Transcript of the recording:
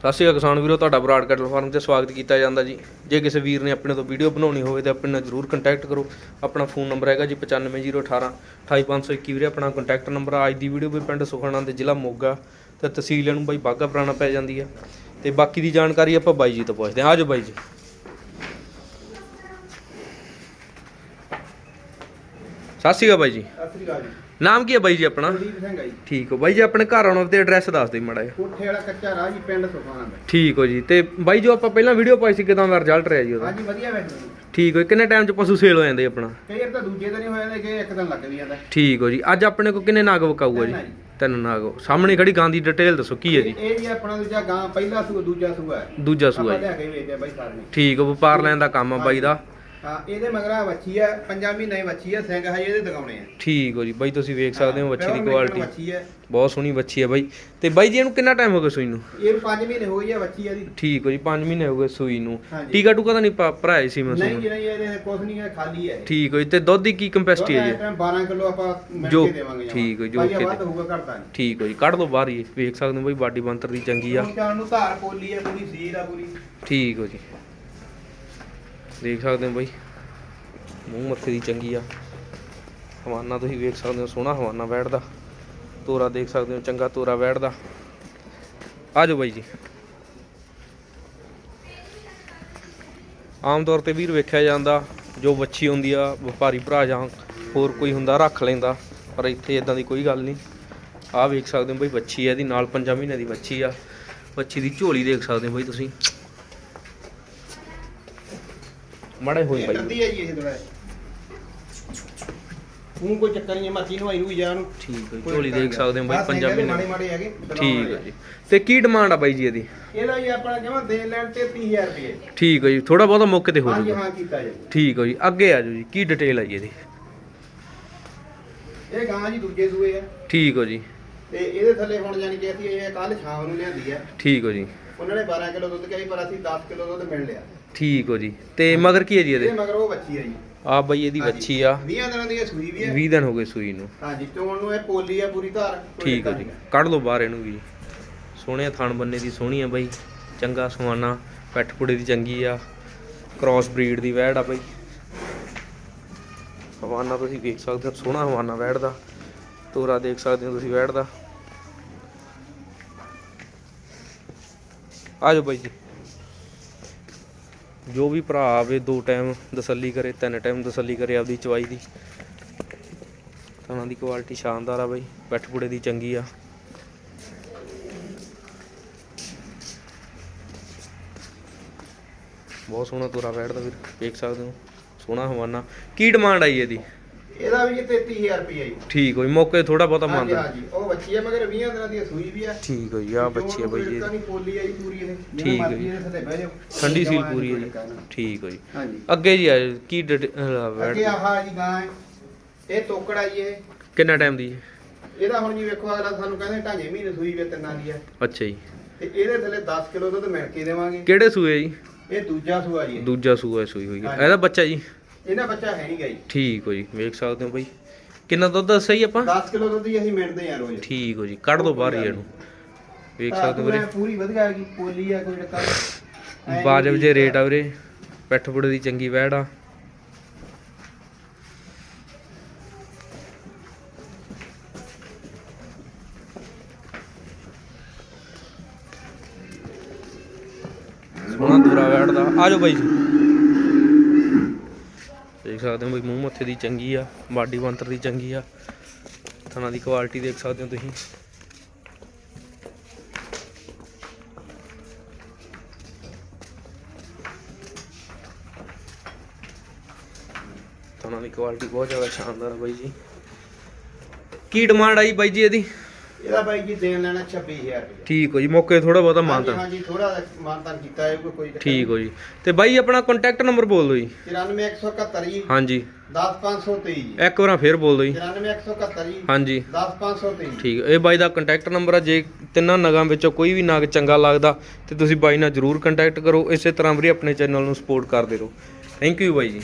ਸਤਿ ਸ਼੍ਰੀ ਅਕਾਲ ਕਿਸਾਨ ਵੀਰੋ, ਤੁਹਾਡਾ ਬਰਾਡ ਕੈਟਲ ਫਾਰਮ ਤੇ ਸਵਾਗਤ ਕੀਤਾ ਜਾਂਦਾ ਜੀ। ਜੇ ਕਿਸੇ ਵੀਰ ਨੇ ਆਪਣੇ ਤੋਂ ਵੀਡੀਓ ਬਣਾਉਣੀ ਹੋਵੇ ਤਾਂ ਆਪਣੇ ਨਾਲ ਜਰੂਰ ਕੰਟੈਕਟ ਕਰੋ। ਆਪਣਾ ਫੋਨ ਨੰਬਰ ਹੈਗਾ ਜੀ 95018 28521 ਵੀਰੇ, ਆਪਣਾ ਕੰਟੈਕਟ ਨੰਬਰ ਅੱਜ ਦੀ ਵੀਡੀਓ ਵੀ ਪਿੰਡ ਸੁਖਣਾ ਦੇ ਜ਼ਿਲ੍ਹਾ ਮੋਗਾ ਤੇ ਤਹਿਸੀਲ ਨੂੰ ਬਾਈ ਬਾਗਾ ਪੁਰਾਣਾ ਪੈ ਜਾਂਦੀ ਆ। ਤੇ ਬਾਕੀ ਦੀ ਜਾਣਕਾਰੀ ਆਪਾਂ ਬਾਈ ਜੀ ਤੋਂ ਪੁੱਛਦੇ ਹਾਂ। ਆਜੋ ਬਾਈ ਜੀ। ਸਤਿ ਸ਼੍ਰੀ ਅਕਾਲ ਬਾਈ ਜੀ। ਸਤਿ ਸ੍ਰੀ ਅਕਾਲ ਜੀ। ਨਾਮ ਕੀ ਹੈ ਬਾਈ ਜੀ ਆਪਣਾ? ਕੁਲਦੀਪ ਸਿੰਘ ਆ ਜੀ। ਠੀਕ ਹੋ। ਬਾਈ ਜੀ ਆਪਣੇ ਘਰ ਆਉਣ ਤੇ ਐਡਰੈਸ ਦੱਸ ਦਿਓ ਮਾੜਾ ਜਿਹਾ। ਕੋਠੇ ਵਾਲਾ ਕੱਚਾ ਰਾਹ ਜੀ ਪਿੰਡ ਸੁਖਾਨਾ ਦਾ ਠੀਕ ਹੋ ਜੀ। ਤੇ ਬਾਈ ਜੋ ਆਪਾਂ ਪਹਿਲਾਂ ਵੀਡੀਓ ਪਾਈ ਸੀ ਕਿਦਾਂ ਦਾ ਰਿਜ਼ਲਟ ਰਿਹਾ ਜੀ ਉਹਦਾ? ਹਾਂਜੀ ਵਧੀਆ ਬੈਠੇ ਜੀ। ਠੀਕ ਹੋ ਕਿੰਨੇ ਟਾਈਮ ਚ ਪਸ਼ੂ ਸੇਲ ਹੋ ਜਾਂਦੇ ਆਪਣਾ? ਵਾਰ ਤਾਂ ਦੂਜੇ ਦਿਨ ਹੀ ਹੋ ਜਾਂਦਾ ਕਿ ਇੱਕ ਦਿਨ ਲੱਗ ਵੀ ਜਾਂਦਾ। ਠੀਕ ਹੋ ਜੀ। ਅੱਜ ਆਪਣੇ ਕੋ ਕਿੰਨੇ ਨਾਗ ਵਕਾਊਗਾ ਜੀ? ਤਿੰਨ ਆ ਜੀ। ਤਿੰਨ ਨਾਗ। ਸਾਹਮਣੇ ਖੜੀ ਗਾਂ ਦੀ ਡਿਟੇਲ ਦੱਸੋ ਕੀ ਹੈ ਜੀ? ਇਹ ਜੀ ਆਪਣਾ ਦੂਜਾ ਗਾਂ ਪਹਿਲਾ ਸੂਆ ਦੂਜਾ ਸੂਆ। ਹੈ ਦੂਜਾ ਸੂਆ ਆਪਾਂ ਜੀ। ਲਿਆ ਕੇ ਵੇਚਦੇ ਆ ਬਾਈ ਸਾਰੇ ਨੇ। ਠੀਕ ਹੋ ਵਪਾਰ ਲੈਣ ਦਾ ਕੰਮ ਆ ਬਾਈ ਦਾ। ਹਾਂ ਇਹਦੇ ਮਗਰਾ ਵੱਛੀ ਆ ਪੰਜਾਂ ਮਹੀਨੇ ਦੀ ਵੱਛੀ ਆ ਸਿੰਘ ਹਜੇ ਇਹਦੇ ਦਿਖਾਉਣੇ ਆ। ਠੀਕ ਹੋ ਜੀ ਬਾਈ ਤੁਸੀਂ ਵੇਖ ਸਕਦੇ ਹੋ ਬੱਚੀ ਦੀ ਕੁਆਲਿਟੀ ਵੱਛੀ ਬਹੁਤ ਸੋਹਣੀ ਬੱਚੀ ਹੈ ਬਾਈ। ਤੇ ਬਾਈ ਜੀ ਇਹਨੂੰ ਕਿੰਨਾ ਟਾਈਮ ਹੋ ਗਿਆ ਸੂਈ ਨੂੰ? ਇਹ 5 ਮਹੀਨੇ ਹੋ ਗਈ ਆ ਵੱਛੀ ਇਹਦੀ। ਠੀਕ ਹੋ ਜੀ 5 ਮਹੀਨੇ ਹੋ ਗਏ ਸੂਈ ਨੂੰ। ਟੀਕਾ ਟੂਕਾ ਤਾਂ ਨਹੀਂ ਭਾ- ਭਰਾਇਆ ਸੀ ਮੈਂ ਨਹੀਂ ਨਹੀਂ ਇਹਦੇ ਕੁਝ ਨਹੀਂ ਹੈ ਖਾਲੀ ਹੈ ਠੀਕ ਹੋ ਜੀ ਤੇ ਦੁੱਧ ਦੀ ਕੀ ਕੰਪੈਸਿਟੀ ਹੈ ਜੀ? 12 ਕਿਲੋ ਆਪਾਂ ਮਿਲ ਕੇ ਦੇਵਾਂਗੇ। ਠੀਕ ਹੈ, ਜੋ ਕਿ- ਵੱਧ ਹੋਊਗਾ ਘਟਦਾ ਨਹੀਂ। ਠੀਕ ਹੋ ਜੀ ਕੱਢ ਲਓ ਬਾਹਰ ਹੀ ਵੇਖ ਸਕਦੇ ਹੋ ਬਾਈ ਬਾਡੀ ਬੰਤਰ ਦੀ ਚੰਗੀ ਆ। ਨੂੰ ਧਾਰ ਪੋਲੀ ਆ ਪੂਰੀ ਸੀਰ ਆ ਪੂਰੀ। ਠੀਕ ਹੋ ਜੀ। ਦੇਖ ਸਕਦੇ ਹੋ ਬਾਈ। ਮੂੰਹ ਮੱਥੇ ਦੀ ਚੰਗੀ ਆ। ਹਵਾਨਾ ਤੁਸੀਂ ਵੇਖ ਸਕਦੇ ਹੋ, ਸੋਹਣਾ ਹਵਾਨਾ ਬੈਠਦਾ। ਤੋਰਾ ਦੇਖ ਸਕਦੇ ਹੋ, ਚੰਗਾ ਤੋਰਾ ਬੈਠਦਾ। ਆ ਜਾਓ ਬਾਈ ਜੀ। ਆਮ ਤੌਰ ਤੇ ਵੀਰ ਵੇਖਿਆ ਜਾਂਦਾ, ਜੋ ਵੱਛੀ ਹੁੰਦੀ ਆ, ਵਪਾਰੀ ਭਰਾ ਜਾਂ ਹੋਰ ਕੋਈ ਹੁੰਦਾ, ਰੱਖ ਲੈਂਦਾ। ਪਰ ਇੱਥੇ ਇਦਾਂ ਦੀ ਕੋਈ ਗੱਲ ਨਹੀਂ। ਆਹ ਵੇਖ ਸਕਦੇ ਹੋ ਬਈ, ਵੱਛੀ ਆ ਇਹਦੀ, ਨਾਲ 5 ਮਹੀਨੇ ਦੀ ਵੱਛੀ ਆ। ਵੱਛੀ ਦੀ ਝੋਲੀ ਦੇਖ ਸਕਦੇ ਹੋ ਬਾਈ ਤੁਸੀਂ। ਮਾੜੇ ਇਹ ਬਾਈ ਕਰਦੀ ਹੈ ਜੀ ਇਹ ਥੋੜਾ ਹੁਣ ਕੋਈ ਚੱਕਰ ਨਹੀਂ ਹੈ, ਮਰਜ਼ੀ ਨੂੰ ਆਈ ਨੂੰ ਜਾ ਨੂੰ। ਠੀਕ ਹੈ ਝੋਲੀ ਦੇਖ ਸਕਦੇ ਹੋ ਬਾਈ ਪੰਜਾਬੀ ਨੇ ਮਾੜੇ ਮਾੜੇ ਹੈਗੇ ਠੀਕ ਹੈ ਜੀ। ਤੇ ਕੀ ਡਿਮਾਂਡ ਆ ਬਾਈ ਜੀ ਇਹਦੀ? ਇਹਦਾ ਜੀ ਆਪਣਾ ਜਮਾ ਦੇ ਲੈਣ ਤੇ 30000 ਰੁਪਏ। ਠੀਕ ਹੈ ਜੀ ਥੋੜਾ ਬਹੁਤਾ ਮੌਕੇ ਤੇ ਹੋ ਹਾਂਜੀ ਹਾਂ ਕੀਤਾ ਜੀ। ਠੀਕ ਹੈ ਜੀ ਅੱਗੇ ਆ ਜਾਓ ਜੀ ਕੀ ਡਿਟੇਲ ਆ ਜੀ ਇਹਦੀ? ਇਹ ਗਾਂ ਜੀ ਦੂਜੇ ਸੂਏ ਆ। ਠੀਕ ਹੈ ਜੀ। ਤੇ ਇਹਦੇ ਥੱਲੇ ਹੁਣ ਜਾਨੀ ਕਿ ਅਸੀਂ ਇਹ ਕੱਲ ਸ਼ਾਮ ਨੂੰ ਲਿਆਂਦੀ ਆ। ਠੀਕ ਹੈ ਜੀ। ਉਹਨਾਂ ਨੇ 12 ਕਿਲੋ ਦੁੱਧ ਕਿਹਾ ਸੀ ਪਰ ਅਸੀਂ 10 ਕਿਲੋ ਦੁੱਧ ਮਿਲ ਲਿਆ। ਠੀਕ ਹੈ ਜੀ। ਤੇ ਮਗਰ ਕੀ ਹੈ ਜੀ ਇਹਦੇ? ਮਗਰ ਉਹ ਬੱਚੀ ਆ ਜੀ। ਆ ਬਾਈ ਇਹਦੀ ਵੱਛੀ ਆ। 20 ਦਿਨਾਂ ਦੀ ਇਹ ਸੂਈ ਵੀ ਹੈ। 20 ਦਿਨ ਹੋ ਗਏ ਸੂਈ ਨੂੰ। ਹਾਂਜੀ ਚੋਣ ਨੂੰ ਇਹ ਪੋਲੀ ਆ ਪੂਰੀ ਧਾਰ। ਕੋਈ ਠੀਕ ਹੈ ਜੀ। ਨਹੀਂ। ਕੱਢ ਲਓ ਬਾਹਰ ਇਹਨੂੰ ਵੀ। ਸੋਹਣੇ ਥਣ ਬੰਨੇ ਦੀ ਸੋਹਣੀ ਆ ਬਾਈ। ਚੰਗਾ ਸਵਾਨਾ ਪੈਠ ਪੁੜੇ ਦੀ ਚੰਗੀ ਆ। ਕ੍ਰਾਸ ਬਰੀਡ ਦੀ ਵੈੜ ਆ ਬਾਈ। ਹਵਾਨਾ ਤੁਸੀਂ ਵੇਖ ਸਕਦੇ ਹੋ ਸੋਹਣਾ ਹਵਾਨਾ ਵੈੜ ਦਾ। ਤੋਰਾ ਦੇਖ ਸਕਦੇ ਹੋ ਤੁਸੀਂ ਵੈੜ ਦਾ। ਆ ਜਾਓ ਬਾਈ ਜੀ। ਜੋ ਵੀ ਭਰਾ ਆਵੇ ਦੋ ਟਾਈਮ ਤਸੱਲੀ ਕਰੇ, ਤਿੰਨ ਟਾਈਮ ਤਸੱਲੀ ਕਰੇ ਆਪਦੀ ਚਵਾਈ ਦੀ। ਉਹਨਾਂ ਦੀ ਕੁਆਲਿਟੀ ਸ਼ਾਨਦਾਰ ਆ ਬਾਈ ਪੈਠ ਪੁੜੇ ਦੀ ਚੰਗੀ ਆ। ਬਹੁਤ ਸੋਹਣਾ ਤੋਰਾ ਬੈਠਦਾ ਵੀਰ, ਵੇਖ ਸਕਦੇ ਹੋ। ਸੋਹਣਾ ਹਵਾਨਾ। ਕੀ ਡਿਮਾਂਡ ਆਈ ਇਹਦੀ? ਇਹਦਾ ਵੀ ਜੀ 33000 ਰੁਪਏ ਜੀ ਠੀਕ ਹੋਈ ਮੌਕੇ ਥੋੜਾ ਬਹੁਤਾ ਹਾਂਜੀ ਮੰਨਦਾ ਹਾਂਜੀ ਉਹ ਬੱਚੀ ਆ ਮਗਰ 20 ਦਿਨਾਂ ਦੀ ਸੂਈ ਵੀ ਆ। ਠੀਕ ਹੋਈ ਆ ਬੱਚੀ ਆ ਬਾਈ ਜੀ। ਨਹੀਂ ਪੋਲੀ ਆ ਜੀ ਪੂਰੀ ਇਹ। ਠੀਕ ਹੈ ਮਰਜ਼ੀ ਜੀ। ਇਹਦੇ ਥੱਲੇ ਬਹਿ ਜਾਓ। ਠੰਡੀ ਸੀਲ ਪੂਰੀ ਹੈ ਜੀ। ਠੀਕ ਹੋਈ। ਹਾਂਜੀ। ਅੱਗੇ ਜੀ ਆ ਜਾਓ, ਕੀ ਡਿਟ- ਅਹ, ਅੱਗੇ ਆਹ ਜੀ ਗਾਂ ਹੈ। ਇਹ ਤੋਕੜਾ ਜੀ ਇਹ ਕਿੰਨਾ ਟਾਈਮ ਦੀ? ਹੈ? ਇਹਦਾ ਹੁਣ ਜੀ ਵੇਖੋ ਅਗਲਾ ਸਾਨੂੰ ਕਹਿੰਦੇ ਢਾਂਗੇ ਮਹੀਨੇ ਸੂਈ ਵੇ ਤਿੰਨਾਂ ਦੀ ਹੈ ਅੱਛਾ ਜੀ। ਤੇ ਇਹਦੇ ਥੱਲੇ 10 ਕਿਲੋ ਦੁੱਧ ਮਿਲ ਕੇ ਦੇਵਾਂਗੇ। ਕਿਹੜੇ ਸੂਏ ਜੀ? ਇਹ ਦੂਜਾ ਸੂਆ ਜੀ। ਇਹ। ਦੂਜਾ ਸੂਆ ਸੂਈ ਹੋਈ ਹੈ। ਹਾਂਜੀ। ਇਹਦਾ ਬੱਚਾ ਜੀ? ਇਹਦਾ ਬੱਚਾ ਹੈ ਨਹੀਂ ਗਈ ਠੀਕ ਹੋ ਜੀ ਵੇਖ ਸਕਦੇ ਹੋ ਬਾਈ। ਕਿੰਨਾ ਦੁੱਧ ਦੱਸਿਆ ਜੀ ਆਪਾਂ? 10 ਕਿਲੋ ਦੁੱਧ ਹੀ ਅਸੀਂ ਮਿਣਦੇ ਆ ਰੋਜ਼। ਠੀਕ ਹੋ ਜੀ ਕੱਢ ਦੋ ਬਾਹਰ ਹੀ ਇਹਨੂੰ। ਵੇਖ ਸਕਦੇ ਹੋ ਵੀਰੇ। ਪੂਰੀ ਵਧੀਆ ਹੈਗੀ ਪੋਲੀ ਆ ਕੋਈ ਐਂ ਬਾਜਬ ਜੇ ਰੇਟ ਆ ਵੀਰੇ ਪੈਠ ਪੁੜੇ ਦੀ ਚੰਗੀ ਵੈੜ ਆ। ਸੋਹਣਾ ਦੂਰਾ ਵੈੜ ਦਾ। ਆ ਜਾਓ ਬਾਈ ਜੀ। ਦੇਖ ਸਕਦੇ ਹੋ ਬਈ ਮੂੰਹ ਮੱਥੇ ਦੀ ਚੰਗੀ ਆ, ਬਾਡੀ ਬੰਤਰ ਦੀ ਚੰਗੀ ਆ। ਥਣਾ ਦੀ ਕੁਆਲਿਟੀ ਦੇਖ ਸਕਦੇ ਹੋ ਤੁਸੀਂ। ਥਣਾ ਦੀ ਕੁਆਲਿਟੀ ਬਹੁਤ ਜ਼ਿਆਦਾ ਸ਼ਾਨਦਾਰ ਆ ਬਾਈ ਜੀ। ਕੀ ਡਿਮਾਂਡ ਆਈ ਬਾਈ ਜੀ ਇਹਦੀ? ਇਹਦਾ ਬਾਈ ਜੀ ਦੇਣ ਲੈਣਾ 26000 ਰੁਪਏ ਠੀਕ ਹੋ ਜੀ ਮੌਕੇ ਥੋੜਾ ਬਹੁਤਾ ਮਾਨਤਾ ਹਾਂਜੀ ਥੋੜਾ ਮਾਨਤਾਨ ਕੀਤਾ ਹੈ ਕੋਈ ਕੋਈ ਠੀਕ ਹੋ ਜੀ। ਤੇ ਬਾਈ ਆਪਣਾ ਕੰਟੈਕਟ ਨੰਬਰ ਬੋਲ ਦਿਓ ਜੀ। 94171 ਜੀ ਹਾਂਜੀ। 10523 ਜੀ। ਇੱਕ ਵਾਰ ਫੇਰ ਬੋਲ ਦਿਓ ਜੀ। 94171 ਜੀ ਹਾਂਜੀ। 10523 ਠੀਕ ਇਹ ਬਾਈ ਦਾ ਕੰਟੈਕਟ ਨੰਬਰ ਆ ਜੇ ਤਿੰਨਾਂ ਨਗਾਂ ਵਿੱਚੋਂ ਕੋਈ ਵੀ ਨਗ ਚੰਗਾ ਲੱਗਦਾ ਤੇ ਤੁਸੀਂ ਬਾਈ ਨਾਲ ਜਰੂਰ ਕੰਟੈਕਟ ਕਰੋ। ਇਸੇ ਤਰ੍ਹਾਂ ਵੀ ਆਪਣੇ ਚੈਨਲ ਨੂੰ ਸਪੋਰਟ ਕਰਦੇ ਰਹੋ। ਥੈਂਕ ਯੂ ਬਾਈ ਜੀ।